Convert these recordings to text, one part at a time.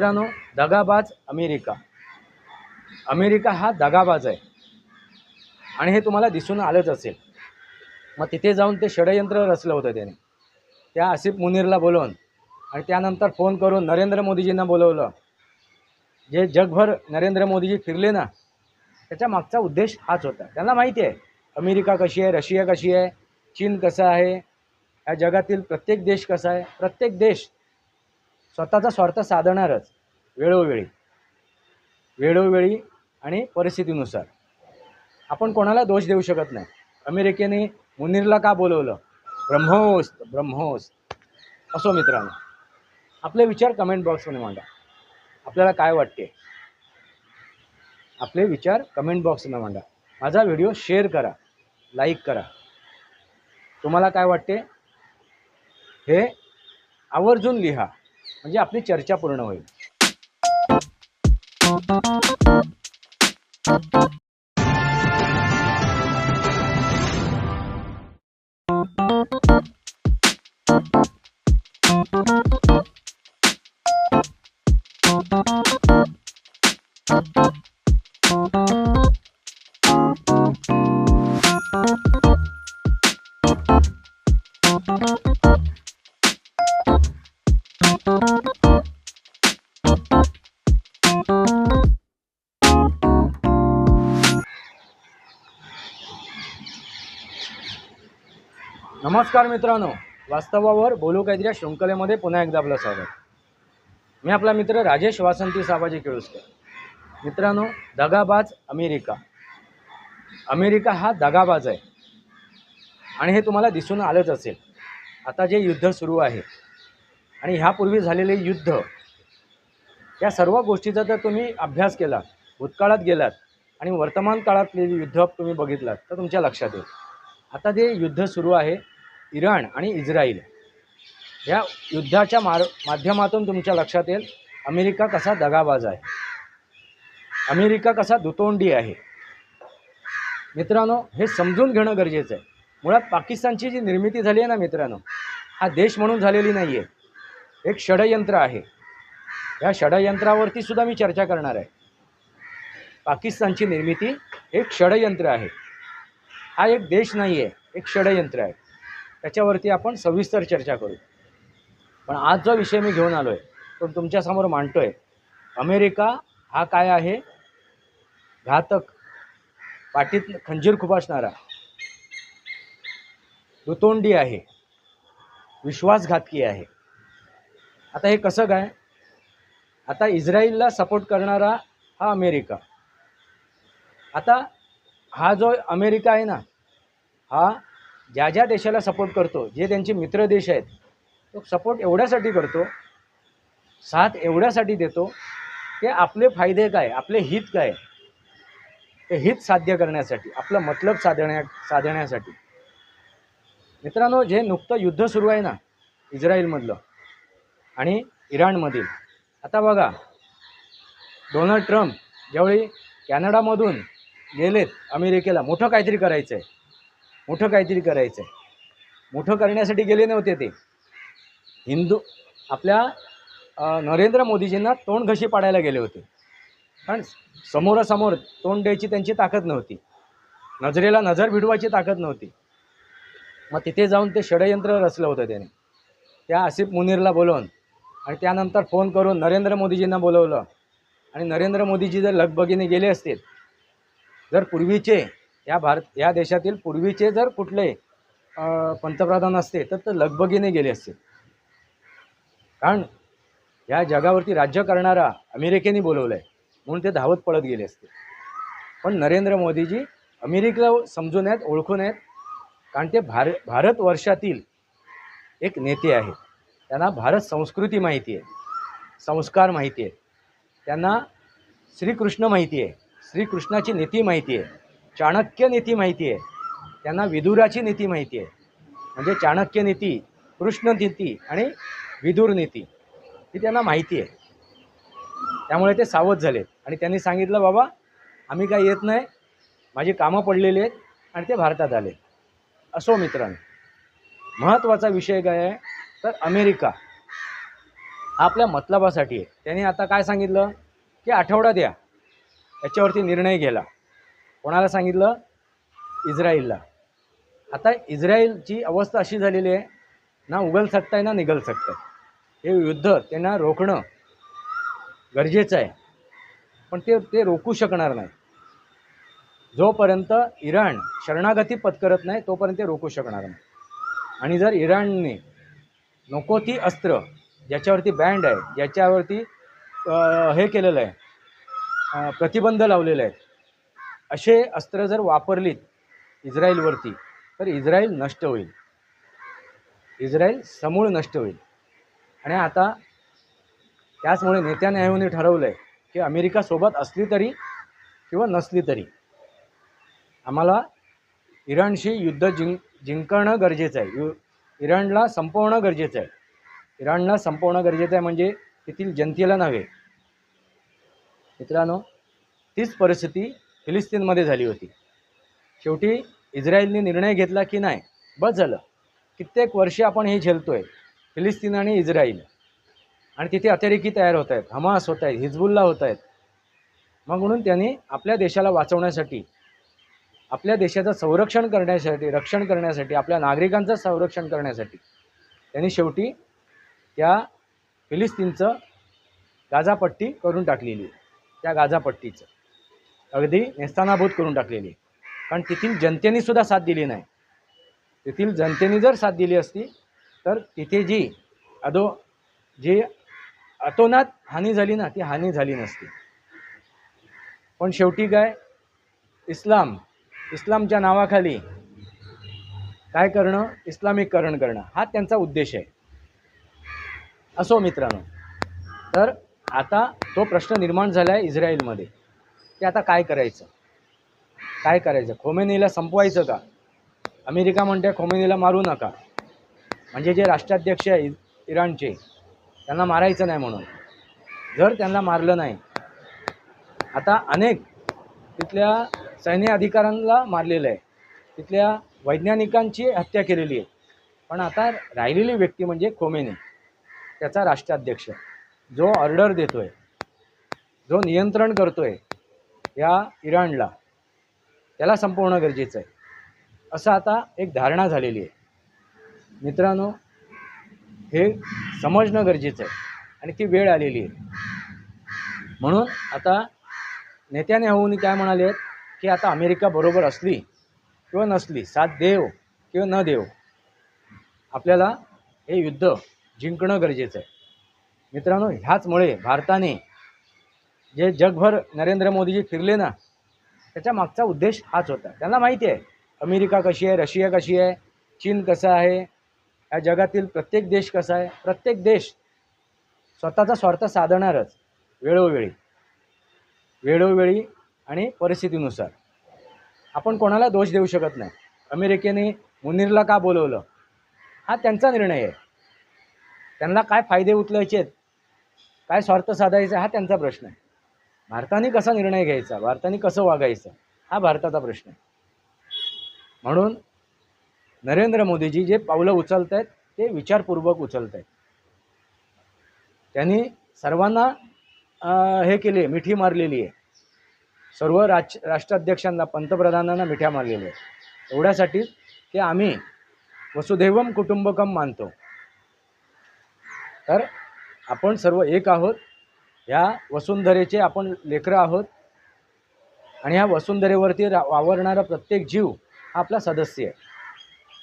मित्रांनो दगाबाज America. America हा दगाबाज आहे. आणि हे तुम्हाला दिसून आलंच असेल. मग तिथे जाऊन ते षडयंत्र रचलं होतं त्याने. त्या आसिफ मुनीरला बोलवून आणि त्यानंतर फोन करून नरेंद्र मोदीजींना बोलवलं. जे जगभर नरेंद्र मोदीजी फिरले ना त्याच्या मागचा उद्देश हाच होता. त्यांना माहिती आहे अमेरिका कशी आहे रशिया कशी आहे चीन कसं आहे या जगातील प्रत्येक देश कसा आहे प्रत्येक देश स्वतःचा स्वार्थ साधणारच वेळोवेळी. वेळोवेळी आणि परिस्थितीनुसार. आपण कोणाला दोष देऊ शकत नाही. अमेरिकेने मुनीरला का बोलवलं? ब्रह्मोस ब्रह्मोस. असो मित्रांनो आपले विचार कमेंट बॉक्समध्ये मांडा. आपल्याला काय वाटते? आपले विचार कमेंट बॉक्समध्ये मांडा. माझा व्हिडिओ शेअर करा लाईक करा. तुम्हाला काय वाटते? हे आवर्जून लिहा. म्हणजे आपली चर्चा पूर्ण होईल. नमस्कार मित्रांनो. वास्तवावर बोलू काहीतरी या शृंखलेमध्ये पुन्हा एकदा आपलं स्वागत. मी आपला मित्र राजेश वासंती साबाजी केळुसकर. मित्रांनो दगाबाज अमेरिका. अमेरिका हा दगाबाज आहे. आणि हे तुम्हाला दिसून आलंच असेल. आता जे युद्ध सुरू आहे आणि ह्यापूर्वी झालेले युद्ध या सर्व गोष्टीचा जर तुम्ही अभ्यास केला भूतकाळात गेलात आणि वर्तमान काळातले युद्ध तुम्ही बघितलात तर तुमच्या लक्षात येईल. आता जे युद्ध सुरू आहे इराण आणि इस्रायल या युद्धाच्या मार माध्यमातून तुमच्या लक्षात येईल अमेरिका कसा दगाबाज आहे. अमेरिका कसा दुतोंडी आहे. मित्रांनो हे समजून घेणं गरजेचं आहे. मुळात पाकिस्तानची जी निर्मिती झाली आहे ना मित्रांनो हा देश म्हणून झालेली नाही आहे. एक षडयंत्र आहे. या षडयंत्रावरती सुद्धा मी चर्चा करणार आहे. पाकिस्तानची निर्मिती एक षडयंत्र आहे. हा एक देश नाही आहे एक षडयंत्र आहे. त्याच्यावरती आपण सविस्तर चर्चा करू. पण आज जो विषय मी घेऊन आलो आहे तो तुमच्यासमोर मांडतो आहे अमेरिका हा काय आहे? घातक. पाठीत खंजीर खुपासणारा दुतोंडी आहे. विश्वासघातकी आहे. आता हे कसं काय? आता इस्रायलला सपोर्ट करणारा हा अमेरिका. आता हा जो अमेरिका आहे ना हा ज्या ज्या देशाला सपोर्ट करतो जे त्यांचे मित्र देश आहेत तो सपोर्ट एवढ्यासाठी करतो साथ एवढ्यासाठी देतो की आपले फायदे काय आपले हित काय ते हित साध्य करण्यासाठी आपलं मतलब साधण्या साधण्यासाठी. मित्रांनो जे नुकतं युद्ध सुरू आहे ना इस्रायलमधलं आणि इराणमधील आता बघा डोनाल्ड ट्रम्प ज्यावेळी कॅनडामधून गेलेत अमेरिकेला मोठं काहीतरी करायचं आहे मोठं काहीतरी करायचं आहे मोठं करण्यासाठी गेले नव्हते ते. हिंदू आपल्या नरेंद्र मोदीजींना तोंड घशी पाडायला गेले होते. कारण समोरासमोर तोंड द्यायची त्यांची ताकद नव्हती. नजरेला नजर भिडवायची ताकद नव्हती. मग तिथे जाऊन ते षडयंत्र रचलं होतं त्याने. त्या आसिफ मुनीरला बोलवून आणि त्यानंतर फोन करून नरेंद्र मोदीजींना बोलवलं. आणि नरेंद्र मोदीजी जर लगबगीने गेले असतील जर पूर्वीचे या भारत या देशातील पूर्वीचे जर कुठले पंतप्रधान असते तर ते लगबगीने गेले असते. कारण या जगावरती राज्य करणारा अमेरिकेने बोलवलं आहे म्हणून ते धावत पळत गेले असते. पण नरेंद्र मोदीजी अमेरिकेला समजून आहेत ओळखून आहेत कारण ते भार भारतवर्षातील एक नेते आहेत. त्यांना भारत संस्कृती माहिती आहे संस्कार माहिती आहे. त्यांना श्रीकृष्ण माहिती आहे श्रीकृष्णाची नीती माहिती आहे. चाणक्य नीती माहिती आहे. त्यांना विदुराची नीती माहिती आहे. म्हणजे चाणक्य नीती कृष्ण नीती आणि विदुर नीती ही त्यांना माहिती आहे. त्यामुळे ते सावध झाले आणि त्यांनी सांगितलं बाबा आम्ही काय येत नाही. माझी कामं पडलेली आहेत आणि ते भारतात आले असो मित्रांनो महत्त्वाचा विषय काय आहे? तर अमेरिका हा आपल्या मतलबासाठी आहे. त्यांनी आता काय सांगितलं? की आठवडा द्या. याच्यावरती निर्णय घ्यायला. कोणाला सांगितलं? इस्रायलला. आता इस्रायलची अवस्था अशी झालेली आहे ना उगल सकताय आहे ना निघल सकताय. आहे हे युद्ध त्यांना रोखणं गरजेचं आहे. पण ते ते रोखू शकणार नाही. जोपर्यंत इराण शरणागती पत्करत नाही तोपर्यंत ते रोखू शकणार नाही. आणि जर इराणने नको ती अस्त्र ज्याच्यावरती बँड आहे ज्याच्यावरती हे केलेलं आहे प्रतिबंध लावलेले आहेत असे अस्त्र जर वापरलीत इस्रायलवरती तर इस्रायल नष्ट होईल. इस्रायल समूळ नष्ट होईल. आणि आता त्याचमुळे नेत्यान्याहूने ठरवलं आहे की अमेरिका सोबत असली तरी किंवा नसली तरी आम्हाला इराणशी युद्ध जिंक जिंकणं गरजेचं आहे. यु इराणला संपवणं गरजेचं आहे. इराणला संपवणं गरजेचं आहे म्हणजे तेथील जनतेला नव्हे. मित्रांनो तीच परिस्थिती फिलिस्तीनमध्ये झाली होती. शेवटी इस्रायलने निर्णय घेतला की नाही बस झालं. कित्येक वर्षे आपण हे झेलतो आहे फिलिस्तीन आणि इस्रायल. आणि तिथे अतिरेकी तयार होत आहेत हमास होत आहेत हिजबुल्ला होत आहेत. मग म्हणून त्यांनी आपल्या देशाला वाचवण्यासाठी आपल्या देशाचं संरक्षण करण्यासाठी रक्षण करण्यासाठी आपल्या नागरिकांचं संरक्षण करण्यासाठी त्यांनी शेवटी त्या फिलिस्तीनचं गाजापट्टी करून टाकलेली त्या गाजापट्टीचं. अगदी नेस्तानाभूत करून टाकलेली. कारण तेथील जनतेने सुद्धा साथ दिली नाही. तेथील जनतेने जर साथ दिली असती तर तिथे जी अदो जी अतोनात हानी झाली ना ती हानी झाली नसती. पण शेवटी काय? इस्लाम इस्लामच्या नावाखाली काय करणं? इस्लामिकरण करणं. हा त्यांचा उद्देश आहे. असो मित्रांनो. तर आता तो प्रश्न निर्माण झाला आहे इस्रायलमध्ये. की आता काय करायचं? काय करायचं? खोमेनीला संपवायचं का? अमेरिका म्हणते खोमेनीला मारू नका. म्हणजे जे राष्ट्राध्यक्ष आहे इ- इराणचे त्यांना मारायचं नाही म्हणून. जर त्यांना मारलं नाही आता अनेक तिथल्या सैन्य अधिकाऱ्यांना मारलेलं आहे. तिथल्या वैज्ञानिकांची हत्या केलेली आहे. पण आता राहिलेली व्यक्ती म्हणजे खोमेनी त्याचा राष्ट्राध्यक्ष. जो ऑर्डर देतोय जो नियंत्रण करतोय या इराणला. त्याला संपवणं गरजेचं आहे. असं आता एक धारणा झालेली आहे. मित्रांनो हे समजणं गरजेचं आहे आणि ती वेळ आलेली आहे. म्हणून आता नेत्याने होऊन काय म्हणाले आहेत की आता अमेरिका बरोबर असली किंवा नसली साथ देव किंवा न देव आपल्याला हे युद्ध जिंकणं गरजेचं आहे. मित्रांनो ह्याचमुळे भारताने जे जगभर नरेंद्र मोदीजी फिरले ना त्याच्या मागचा उद्देश हाच होता. त्यांना माहिती आहे अमेरिका कशी आहे रशिया कशी आहे चीन कसा आहे या जगातील प्रत्येक देश कसा आहे प्रत्येक देश स्वतःचा स्वार्थ साधणारच वेळोवेळी. वेळोवेळी आणि परिस्थितीनुसार. आपण कोणाला दोष देऊ शकत नाही. अमेरिकेने मुनीरला का बोलवलं? हा त्यांचा निर्णय आहे. त्यांना काय फायदे उचलायचे आहेत काय स्वार्थ साधायचा हा त्यांचा प्रश्न आहे. भारताने कसा निर्णय घ्यायचा? भारताने कसं वागायचं? हा भारताचा प्रश्न आहे. म्हणून नरेंद्र मोदीजी जे पावलं उचलत आहेत ते विचारपूर्वक उचलत आहेत त्यांनी सर्वांना हे केले मिठी मारलेली आहे. सर्व राज राष्ट्राध्यक्षांना पंतप्रधानांना मिठ्या मारलेल्या आहेत. एवढ्यासाठी की आम्ही वसुधैवम कुटुंबकम मानतो. तर आपण सर्व एक आहोत. ह्या वसुंधरेचे आपण लेकरं आहोत. आणि ह्या वसुंधरेवरती रा वावरणारा प्रत्येक जीव हा आपला सदस्य आहे.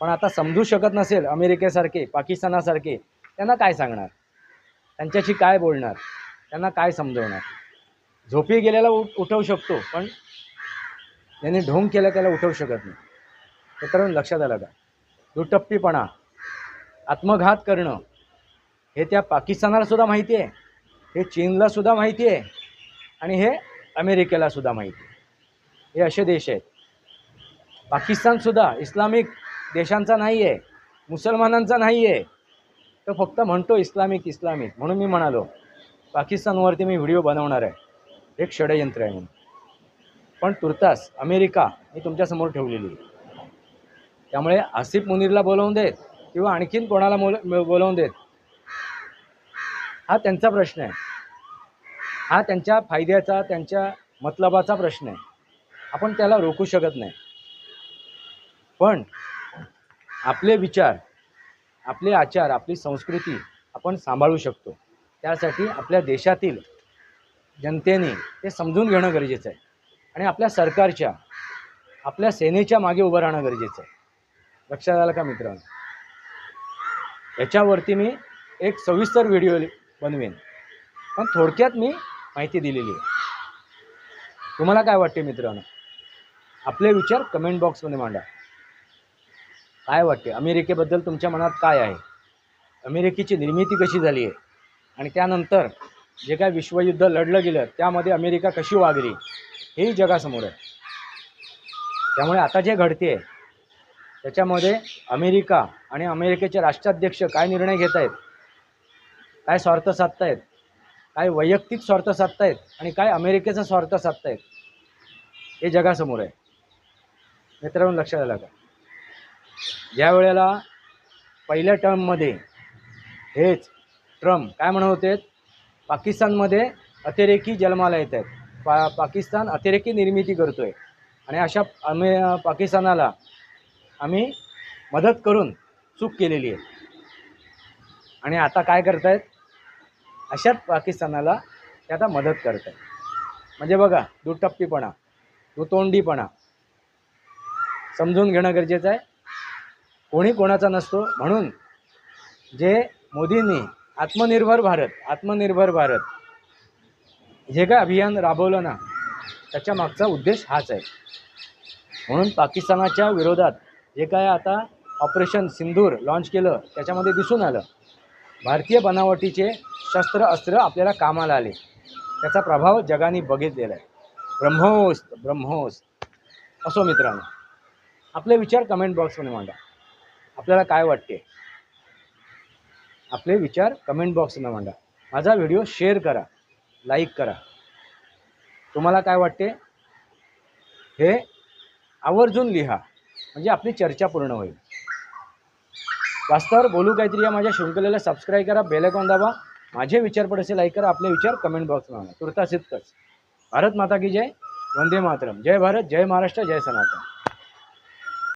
पण आता समजू शकत नसेल अमेरिकेसारखे पाकिस्तानासारखे त्यांना काय सांगणार? त्यांच्याशी काय बोलणार? त्यांना काय समजवणार? झोपी गेल्याला उठ उठवू शकतो पण त्यांनी ढोंग केला त्याला उठवू शकत नाही. तर लक्षात आलं का? दुटप्पीपणा आत्मघात करणं हे त्या पाकिस्तानाला सुद्धा माहिती आहे. हे चीनला सुद्धा माहिती आहे आणि हे अमेरिकेला सुद्धा माहिती आहे. हे असे देश आहेत. पाकिस्तानसुद्धा इस्लामिक देशांचा नाही आहे. मुसलमानांचा नाही आहे. तो फक्त म्हणतो इस्लामिक इस्लामिक. म्हणून मी म्हणालो पाकिस्तानवरती मी व्हिडिओ बनवणार आहे. एक षडयंत्र आहे म्हणून. पण तुर्तास अमेरिका मी तुमच्यासमोर ठेवलेली आहे. त्यामुळे आसिफ मुनीरला बोलवून देत किंवा आणखीन कोणाला बोल बोलवून देत? हा त्यांचा प्रश्न आहे. हा त्यांच्या फायद्याचा त्यांच्या मतलबाचा प्रश्न आहे. आपण त्याला रोखू शकत नाही. पण आपले विचार आपले आचार आपली संस्कृती आपण सांभाळू शकतो. त्यासाठी आपल्या देशातील जनतेने ते समजून घेणं गरजेचं आहे. आणि आपल्या सरकारच्या आपल्या सेनेच्या मागे उभं राहणं गरजेचं आहे. लक्षात आलं का मित्रांनो? याच्यावरती मी एक सविस्तर व्हिडिओ बनवेन. पण थोडक्यात मी माहिती दिलेली आहे. तुम्हाला काय वाटते मित्रांनो? आपले विचार कमेंट बॉक्समध्ये मांडा. काय वाटते? अमेरिकेबद्दल तुमच्या मनात काय आहे? अमेरिकेची निर्मिती कशी झाली आहे? आणि त्यानंतर जे काय विश्वयुद्ध लढलं गेलं त्यामध्ये अमेरिका कशी वागली हेही जगासमोर आहे. त्यामुळे आता जे घडते आहे त्याच्यामध्ये अमेरिका आणि अमेरिकेचे राष्ट्राध्यक्ष काय निर्णय घेत आहेत काय स्वार्थ साधतायत काय वैयक्तिक स्वार्थ साधतायत आणि काय अमेरिकेचा स्वार्थ साधतायत हे जगासमोर आहे. मित्रांनो लक्षात आलं का? ज्या वेळेला पहिल्या टर्ममध्ये हेच ट्रम्प काय म्हणत होते? पाकिस्तानमध्ये अतिरेकी जन्माला येत आहेत. पा पाकिस्तान अतिरेकी निर्मिती करतो आहे आणि अशा अमे पाकिस्तानाला आम्ही मदत करून चूक केलेली आहे. आणि आता काय करतायत? अशाच पाकिस्तानाला ते आता मदत करत आहे म्हणजे बघा दुटप्पीपणा दुतोंडीपणा समजून घेणं गरजेचं आहे. कोणी कोणाचा नसतो. म्हणून जे मोदींनी आत्मनिर्भर भारत आत्मनिर्भर भारत जे काय अभियान राबवलं ना त्याच्या मागचा उद्देश हाच आहे. म्हणून पाकिस्तानाच्या विरोधात जे काय आता ऑपरेशन सिंदूर लॉन्च केलं त्याच्यामध्ये दिसून आलं. भारतीय बनावटीचे शस्त्र अस्त्र आपल्याला कामाला आले. त्याचा प्रभाव जगाने बघितलेला आहे ब्रह्मोस ब्रह्मोस असो मित्रांनो आपले विचार कमेंट बॉक्समध्ये मांडा. आपल्याला काय वाटते? आपले विचार कमेंट बॉक्समध्ये मांडा. माझा व्हिडिओ शेअर करा लाईक करा. तुम्हाला काय वाटते? हे आवर्जून लिहा. म्हणजे आपली चर्चा पूर्ण होईल. वास्तवावर बोलू काहीतरी या माझ्या शृंखलेला सबस्क्राईब करा बेलायकॉन दाबा. माझे विचार पडसे लाईक करा आपले विचार कमेंट बॉक्समध्ये तुर्तास इतकंच भारत माता की जय वंदे मातरम. जय भारत जय महाराष्ट्र जय सनातन.